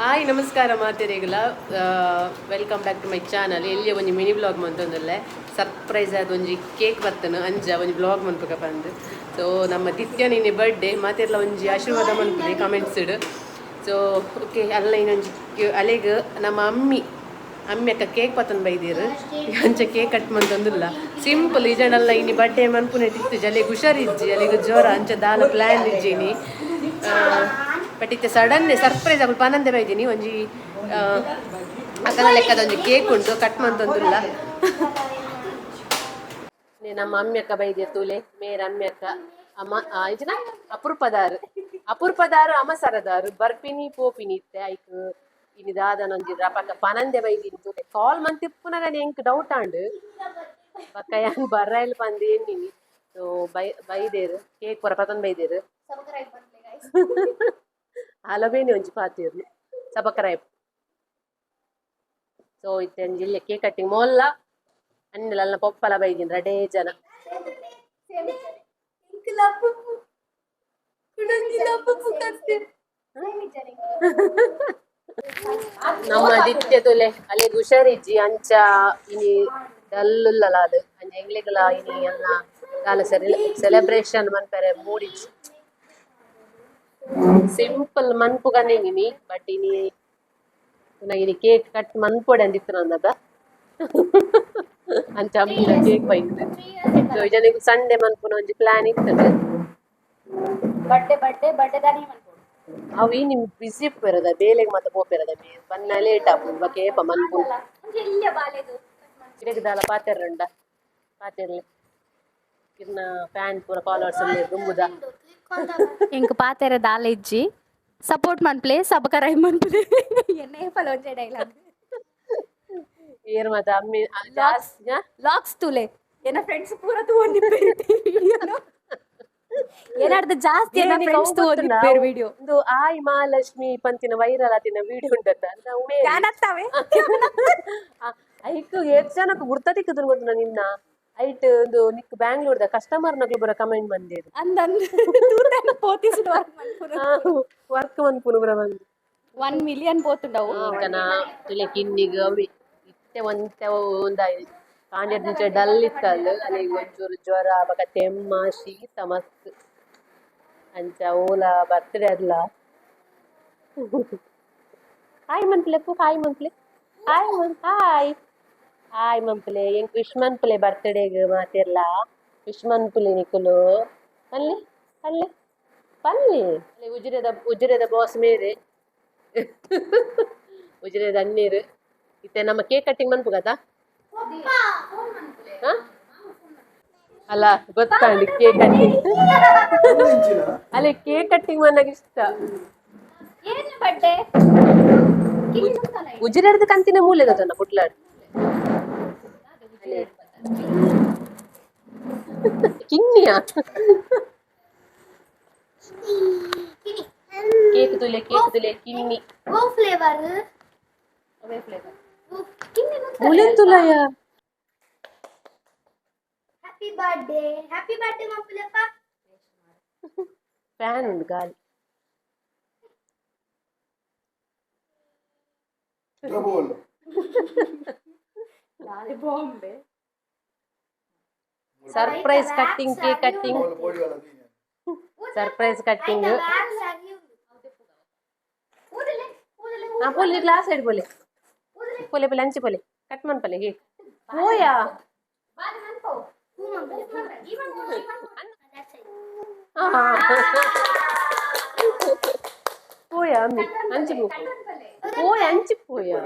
Hi, ನಮಸ್ಕಾರ ಮಾತೇರಿಗಲ. Welcome back to my channel ಇಲ್ಲಿ ಒಂದು ಮಿನಿ ಬ್ಲಾಗ್ ಮಂತೊಂದುಲ್ಲೆ ಸರ್ಪ್ರೈಸ್ ಆದ ಒಂಜಿ ಕೇಕ್ ಬರ್ತನು, ಅಂಜ ಒಂಜಿ ಬ್ಲಾಗ್ ಮನ್ಪುಗ ಬಂದು ಸೊ ನಮ್ಮ ದಿತ್ಯ ನಿನ್ನೆ ಬರ್ಡೇ ಮಾತೆರ್ಲ ಒಂಜಿ ಆಶೀರ್ವಾದ ಮನ್ಪುದೆ ಕಮೆಂಟ್ಸ್ ಇಡು. ಸೊ ಓಕೆ ಅಲ್ಲ ಇನ್ನೊಂಜಿ ಅಲೆಗ್ ನಮ್ಮ ಅಮ್ಮಿ ಅಮ್ಮಿ ಅಕ್ಕ ಕೇಕ್ ಪತ್ತನ್ ಬೈದೀರು. ಅಂಚ ಕೇಕ್ ಕಟ್ ಮಂತೊಂದುಲ್ಲ ಸಿಂಪಲ್ ಇಜನಲ್ಲ ಇನಿ ಬರ್ಡೇ ಮನ್ಪುನೆ ತಿತ್ತು ಅಲೆಗ್ ಹುಷಾರಿಜ್ಜಿ, ಅಲೆಗ್ ಜ್ವರ ಅಂಚ ದಾನ ಪ್ಲ್ಯಾನ್ ಇಜ್ಜಿನಿ. ಬಟ್ ಇತ್ತೆ ಸಡನ್ ಸರ್ಪ್ರೈಸ್ ಆಗಿ ಪನಂದೆ ಬೈದೀನಿ ಒಂಜಿ ಅಕ್ಕನ ಲೆಕ್ಕದ ಒಂಜಿ ಕೇಕ್ ಉಂಟು. ಕಟ್ ಮಂತೊಂದುಲ್ಲ ನಮ್ಮ ಅಮ್ಮಿ ಅಕ್ಕ ಬೈದಿ ತೂಲೆ ಮೇರ ಅಮ್ಮಿ ಅಕ್ಕ ಅಮ್ಮ ಇದನ್ನ ಅಪೂರ್ಪದಾರು. ಅಪೂರ್ಪದಾರು ಅಮ್ಮ ಅಮಸರದಾರು. ಬರ್ಪಿನಿ ಪೋಪಿನಿ ಇತ್ತೆ. ಐಕ್ ಇನಿ ನಂದಿದ್ರ ಪಕ್ಕ ಪನಂದೆ ಬೈದಿನಿ ತೂಲೆ. ಕಾಲ್ ಮಂತ್ ಇಪ್ಪುನಗ ಎಂಕ್ ಡೌಟ್ ಆಂಡು. ಪಕ್ಕ ಹೆಂಗ್ ಬರ್ರೈಲ್ ಬಂದು ಏನಿನಿ ಸೊ ಬೈ ಬೈದೇರು. ಕೇಕ್ ಪೊರ ಪತನ್ ಬೈದೇರು. ಹಲವೇನೆ ಒಂಜಿ ಪಾತಿರ್ಲಿ ಸಬಕರಾಯ್ ಸೊ ಇತ್ತೆ ಜಿಲ್ಲೆ ಕೇಕ್ ಕಟ್ಟಿಂಗ್ ಮೊಲ್ಲ ಅನ್ನೆಲ್ಲ ಪೊಪ್ಪಲ ಬೈದಿನ್ ರಡೇ ಜನ ನಮ್ಮ ದಿತ್ಯ ತುಲೆ ಅಲ್ಲಿ ಹುಷಾರಿಜ್ಜಿ ಅಂಚ ಇನಿ ಡಲ್ಲುಲ್ಲಲ ಅದು ಅಂಚ ಎಂಗ್ಲಿಗಲ ಇನಿ ಎಲ್ಲ ಕಾಲ ಸರಿ ಸೆಲೆಬ್ರೇಷನ್ ಮನ್ಪರೆ ಮೂಡಿಜ್ಜಿ ಸಿಂಪಲ್ ಬಟ್ ಇನಿ ನನಗಿನಿ ಕೇಕ್ ಕಟ್ ಮನ್ಪೊಡೆ ಅಂದಿತ್ತು ನನ್ನದ ಅಂತ ಅಮ್ಮಿನ ಕೇಕ್ ಬೈಕ್ ಸೊ ಜನಕ್ಕೆ ಸಂಡೆ ಮನ್ಪುನ ಒಂಜಿ ಪ್ಲಾನ್ ಇರ್ತದೆ ದಾನಿ ಅವು ಈ ನಿಮ್ ಬಿಸಿ ಪೆರದ ಬೇಲೆಗ್ ಮಾತ ಪೋಪೆರದ ಬನ್ನ ಲೇಟ್ ಆಗ್ಬೋದು ಬಕ ಏಪ ಬಾಲೆದು. ಗಿಡಗದಾಲ ಪಾತೆರ್ರಂಡ ಪಾತೆರ್ಲೆ ಇನ್ನ ಫ್ಯಾನ್ ಪೂರ ಫಾಲೋವರ್ಸ್ ಅಲ್ಲಿ ರುಂಬುದ ఇంక ಪಾತೆರೆ ದಾಲೆಜ್ಜಿ ಸಪೋರ್ಟ್ ಮನ್ಪ್ಲೆ ಸಬಕರೈ ಮನ್ಪ್ಲೆ ಎನ್ನೇ ಫಲೋಜೆ ಡೈಲಾಗ್ ಏರ್ ಮತ ಅಮ್ಮಿ ಲಾಕ್ಸ್ ಲಾಕ್ಸ್ ತುಲೆ ಏನ ಫ್ರೆಂಡ್ಸ್ ಪೂರ ತಗೊಂಡಿ ಏನಾಡ್ದು ಜಾಸ್ತಿ ಏನ ಫ್ರೆಂಡ್ಸ್ ತಗೊಂಡಿ ವಿಡಿಯೋ ಇದು ಆ ಮಹಾಲಕ್ಷ್ಮಿ ಪಂತಿನ ವೈರಲ್ ಆತಿನ ವಿಡಿಯೋ ಉಂಟತ್ತ ನಾವು ಜ್ಞಾನತ್ತವೆ ಐಕು ಎಷ್ಟು ಜನಕ್ಕೆ ಗುರ್ತತಿಕ್ಕದು ಗೊತ್ತು ನಿನ್ನ ಐಟ್ ಒಂದು ನಿಕ್ ಬ್ಯಾಂಗ್ಳೂರ್ದ ಕಸ್ಟಮರ್ ನಕ್ಲು ಬರ ಕಮೆಂಟ್ ಬಂದೇರು ಅಂದಂದ್ ಪೋತಿಸ್ ವರ್ಕ್ ಒಂದು ಪುನಃ ಬಂದು. ಒನ್ ಮಿಲಿಯನ್ ಪೋತುಂಡವು ತುಲೆ ಕಿನ್ನಿಗ್ ಅವಿ ಇತ್ತೆ ಒಂತೆ ಒಂದಾಯಿ ಕಾಂಡ್ಯದ ಡಲ್ ಇತ್ತಲ್ಲ ಅಲ್ಲಿ ಒಂಚೂರು ಜ್ವರ ಬಕ ತೆಮ್ಮ ಶೀತ ಮಸ್ತ್. ಅಂಚ ಓಲ ಬರ್ತ್ಡೇ ಅಲ್ಲ. ಹಾಯ್ ಮಂತ್ಲೆ ಹಾಯ್ ಮಂತ್ಲೆ ಹಾಯ್ ಮಂತ್ ಹಾಯ್ ಹಾಯ್ ಮಂಪ್ಲೆ ಎಂಕ್ ವಿಶ್ ಮನ್ಪುಲೆ ಬರ್ತ್ಡೇಗೆ ಮಾತಿರ್ಲ? ವಿಶ್ ನಿಕುಲು. ಅಲ್ಲಿ ಅಲ್ಲಿ. ಪಲ್ಲಿ. ಅಲ್ಲಿ ಉಜಿರೆದ ಉಜಿರೆದ ಬಾಸ್ ಮೇರೆ. ಉಜಿರೆದ ಅಣ್ಣೀರ್. ಇತ್ತೆ ನಮ್ಮ ಕೇಕ್ ಕಟ್ಟಿಂಗ್ ಮನ್ಪು ಕದಾ ಹ? ಅಲ್ಲ ಗೊತ್ತಾಂಡಿ ಕೇಕ್ ಕಟ್ಟಿಂಗ್ ಅಲ್ಲಿ ಕೇಕ್ ಕಟ್ಟಿಂಗ್ ಮನ್ನಾಗ ಇಷ್ಟ. ಉಜಿರೆಡ್ದು ಕಂತಿನ ಮೂಲೆ ಗೊತ್ತಲ್ಲ ಪುಟ್ಲಾಡ್ ಕಿನ್ನಿಯ ಕೇಕ್ ತುಲೆ ಕೇಕ್ ತುಲೆ ಕಿನ್ನಿ ಓ ಫ್ಲೇವರ್ ಅವೇ ಫ್ಲೇವರ್ ಇನ್ನೇನು ಮುಲೆನ್ ತುಲಯ happy birthday happy birthday ಮಕ್ಕಳಪ್ಪ fan ಉಂಟು ಗಾಳಿ ಬಾಂಬೆ सारे Bombay surprise cutting cake cutting surprise cutting हाँ बोले लास्ट साइड बोले बोले बोले अंचे बोले कट मन पले केक हो या పోయా అంచి పోయా అంచి పోయా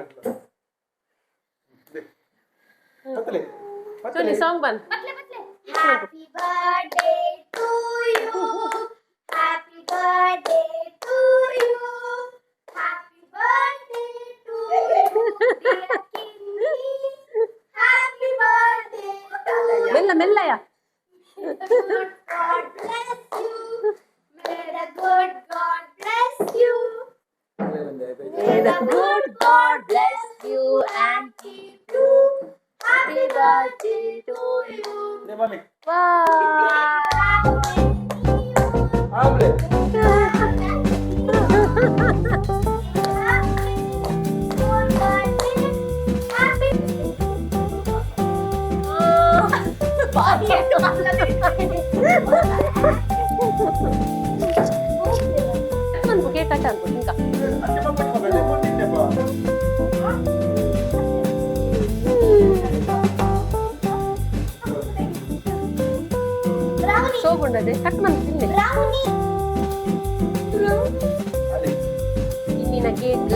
पतले पतले. सॉन्ग बन. Happy birthday to you happy birthday to you happy birthday to you happy birthday मिलना मिलना यार ಅನ್ಕೋ ಕೇಕ್ ಕಟ್ ಅನ್ಕೋ ಇಂಕ ಬ್ರೌನಿ ಶೋಗುಂಡದೆ ಕಟ್ ಮಾಡಿ ತಿನ್ನಿ ಬ್ರೌನಿ ಇನ್ನಿನ ಕೇಕ್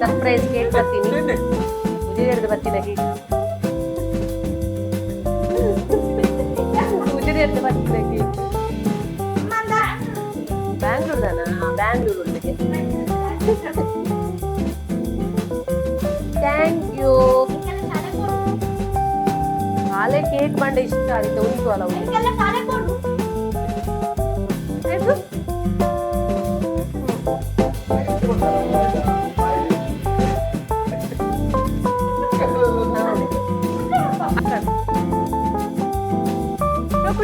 ಸರ್ಪ್ರೈಸ್ ಕೇಕ್ ಬರ್ತೀನಿ ಉಜಿರೆರ್ದು ಬರ್ತಿನ ಕೇಕ್ ಉಜಿರೆರ್ದು ಬರ್ತಿನ ಕೇಕ್ ಮಂದ ಬ್ಯಾಂಗ್ಳೂರ್ದಾನ ಬ್ಯಾಂಗ್ಳೂರ್ ಉಂಟೆ ಥ್ಯಾಂಕ್ ಯು ಇದಕ್ಕೆಲ್ಲ ಶಾಲೆ ಕೊಡು ಹಾಲೆ ಕೇಕ್ ಬಂಡ ಇಷ್ಟ ಆದಿತ್ತು ಉಂಟು ಅಲ್ಲ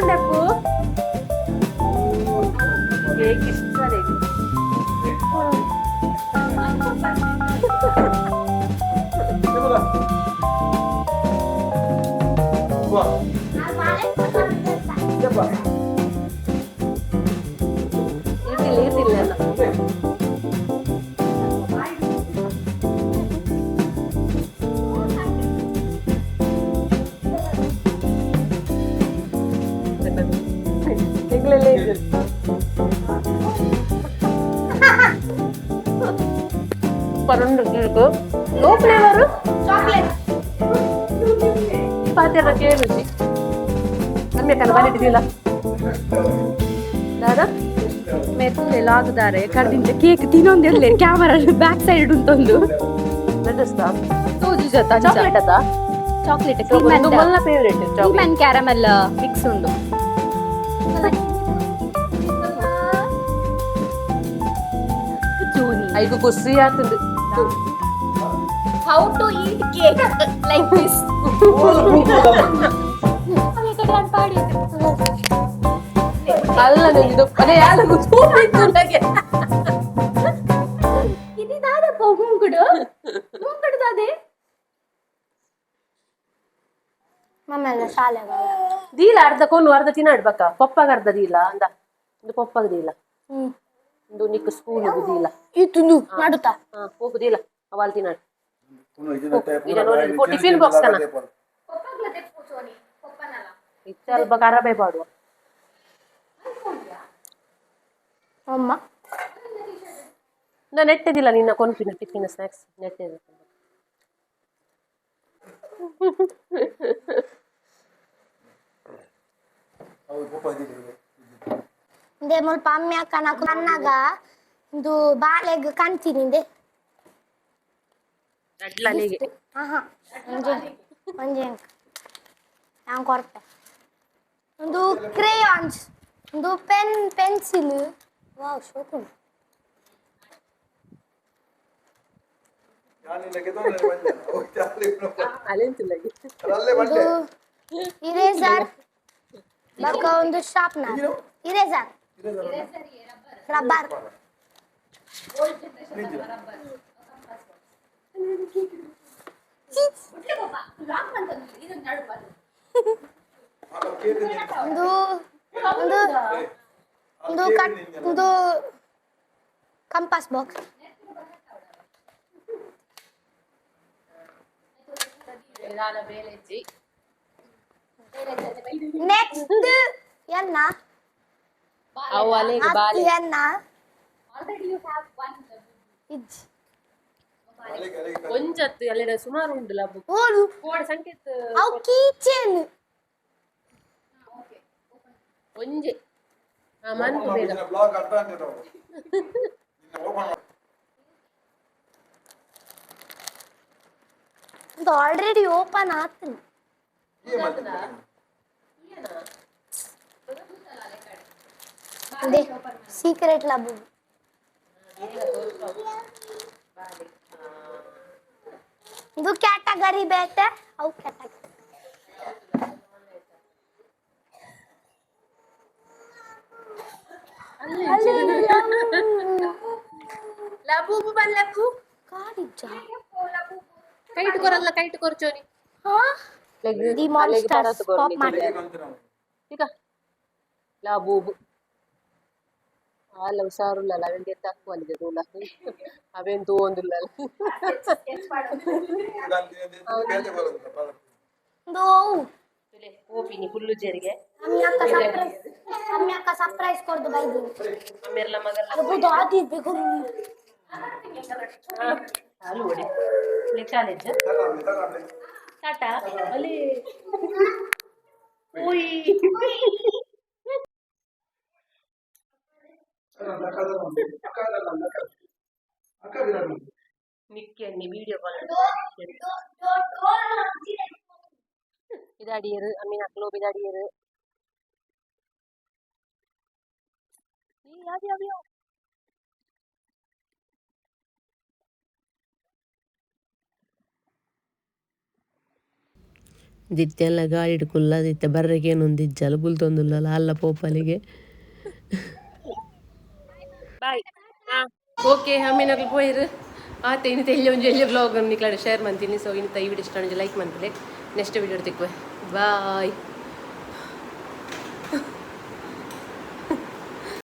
됐고? 얘기 진짜 내기 해?보라 우와 Thank you. ಪರಂಡು cake no flavour chocolate ಪಾತ್ರೆ ಕೇಳುಜಿ ನಮ್ಗೆ ಕಣ ಬರಿಟ್ಟಿದ್ದಿಲ್ಲ ದಾದಾ ಮೆತ್ತಲೆ ಲಾಗದಾರೆ ಕರ್ದಿಂದ ಕೇಕ್ ತಿನ್ನೊಂದಿರ್ಲಿ ಕ್ಯಾಮರಾ ಬ್ಯಾಕ್ ಸೈಡ್ ಉಂಟೊಂದು ಮೆದಸ್ತಾ ತೋಜು ಜೊತೆ ಚಾಕ್ಲೇಟ್ ಅದ ಚಾಕ್ಲೇಟ್ ಒಂದು ಮೊಲ್ಲ favourite cream chocolate and caramel mix ಉಂಡು ಜೋನಿ ಐದು ಖುಷಿ ಆಗ್ತದೆ how to eat cake like this ಅಲ್ಲ ನಿಮ್ದು ಅದೇ ಯಾರಿಗೂ ಸೂಪಿತ್ತು ನನಗೆ ದೀಲ ಅರ್ಧ ಕೋನು ಅರ್ಧ ತಿನ್ನಾಡ್ಬೇಕ ಪಪ್ಪಾಗ ಅರ್ಧ ದೀಲ ಅಂದ. ಒಂದು ಪಪ್ಪಾಗ ದೀಲ. ಹ್ಮ್. ಒಂದು ನಿಕ್ಕ ಸ್ಕೂಲ್ ದೀಲ. ಈ ತಿಂದು ಮಾಡುತ್ತಾ? ಹಾ ಹೋಗುದಿಲ್ಲ ಅವಾಲ್ ತಿನ್ನಾಡು ಟಿಫಿನ್ ಬಾಕ್ಸ್ ಸ್ವಲ್ಪ ಖರಾಬೇ ಪಾಡುವ ಅಮ್ಮ ನಾ ನೆಟ್ಟದಿಲ್ಲ ನಿನ್ನ ಕೊನ್ಪಿನ ಟಿಫಿನ್ ಸ್ನಾಕ್ಸ್ ನೆಟ್ಟದಿಲ್ಲ ಇಂದೆ ಮುಲ್ಪ ಅಮ್ಮಿ ಅಕ್ಕ ನಾಕು ನನ್ನಾಗ ಇದು ಬಾಲೆಗ್ ಕಾಣ್ತೀನಿ ಇಂದೆ ಅಡ್ಲನಿಗೆ ಆಹಾ ಒಂಜೆ ಒಂಜೆ ನಾನು ಕೊರತೆ ಒಂದು ಕ್ರೇಯಾನ್ಸ್ ಒಂದು ಪೆನ್ ಪೆನ್ಸಿಲ್ ವಾವ್ ಶೋಕು ಅಲೆಂತಿಲ್ಲ ಒಂದು ಇರೇಸರ್ ಬಕ್ಕ ಒಂದು ಶಾರ್ಪ್ನರ್ ಇರೇಸರ್ ರಬ್ಬರ್ ಒಂದು ಒಂದು ಒಂದು ಕಟ್ ಒಂದು ಕಂಪಾಸ್ ಬಾಕ್ಸ್ ನಿಧಾನ ಬೇಲೆಜ್ಜಿ ನೆಕ್ಸ್ಟ್ ಎನ್ನ ಅವು ಅಲೆಗೆ ಅದು ಬಾಲೆ ಎನ್ನ ಇಜ್ಜಿ ಕೊಂಚತ್ತು ಅಲ್ಲಿನ ಸುಮಾರು ಉಂಟು ಲಬ್ಬು ಓಡು ಕೋಡ್ ಸಂಕೇತ ಅವು ಕೀಚೇನ್ ಒಂಜೆ ಆ ಮನ್ಪು ಬೇಡ ಇದು ಆಲ್ರೆಡಿ ಓಪನ್ ಆತೀನಿ ಅದೇ ಸೀಕ್ರೆಟ್ ಲಬ್ ಇದು ಕ್ಯಾಟಗರಿ ಬೇತೆ ಅವು ಕ್ಯಾಟಗರಿ ಲಬೂಬು ಬಲ್ಲಕ್ಕು ಕಾಡಿಜ್ಜ ಕೈ ಇಟ್ಕೊರಲ್ಲ ಕೈ ಇಟ್ಕೊರ್ ಚೋರಿ ದಿ ಮಾನ್ಸ್ಟರ್ ಸ್ಟಾಪ್ ಮಾಡಿ ಈಗ ಲಬೂಬು ಅಲ್ಲ ಹುಷಾರಿಲ್ಲಲ್ಲ ಅವೆಂದು ಎತ್ತಾಕುವಲ್ಲಿದೆ ಹಾಕುವಲ್ಲಿದೆ ಅವೇನು ತಗೊಂದಿಲ್ಲಲ್ಲ ತೂವೊಂದಿಲ್ಲ ಓಪಿನಿ ಫುಲ್ಲು ಜೇರಿಗೆ. Ami ಸರ್ಪ್ರೈಸ್ ಕೊಡ್ದು ಬೈದು. ಆಮೇಲೆ ಮಗಲ್ಲ. ಅದು ಆದಿ ಬೇಕರು. ಹಾಲು ಹೊಡಿ ಚಾಲೆಂಜ್ ಟಾಟಾ ಅಲ್ಲಿ. ನನ್ನ ಅಕ್ಕ ಅಕ್ಕ ನನ್ನ ಅಕ್ಕ ಅಕ್ಕ ಬಿಡೋಣ ನಿಕ್ಕೆ ನೀ ವಿಡಿಯೋ ಕಾಲ್ ಇದಾಡಿಯರು ಐ ಮೀನ್ ಅಕ್ಲೋಬ್ ಇದಾಡಿಯರು ನೀ ಯಾವ್ದು ಯಾವ್ದು ಯಾವ ದಿತ್ತೆಲ್ಲ ಗಾಳಿ ಹಿಡ್ಕುಲ್ಲ ದಿತ್ತೆ ಬರ್ರಿಗೆ ಏನೊಂದು ಜಲಬುಲ್ ತಂದುಲ್ಲ ಅಲ್ಲ ಪೋಪಲಿಗೆ ಓಕೆ ಹಮಿನರ್ ಪೋಯಿರು ಆತ ಇನ್ನು ತೆಲ್ಲಿ ಒಂಜಿ ಎಲ್ಲಿ ಬ್ಲಾಗ್ ನಿಕ್ಲಾಡ ಶೇರ್ ಮಾಡ್ತೀನಿ. ಸೊ ಇನ್ನು ಈ ವಿಡಿಯೋ ಇಷ್ಟ ಲೈಕ್ ಮಾಡ್ತೀನಿ. ನೆಕ್ಸ್ಟ್ ವಿಡಿಯೋ ತೆಕ್ವೆ ಬಾಯ್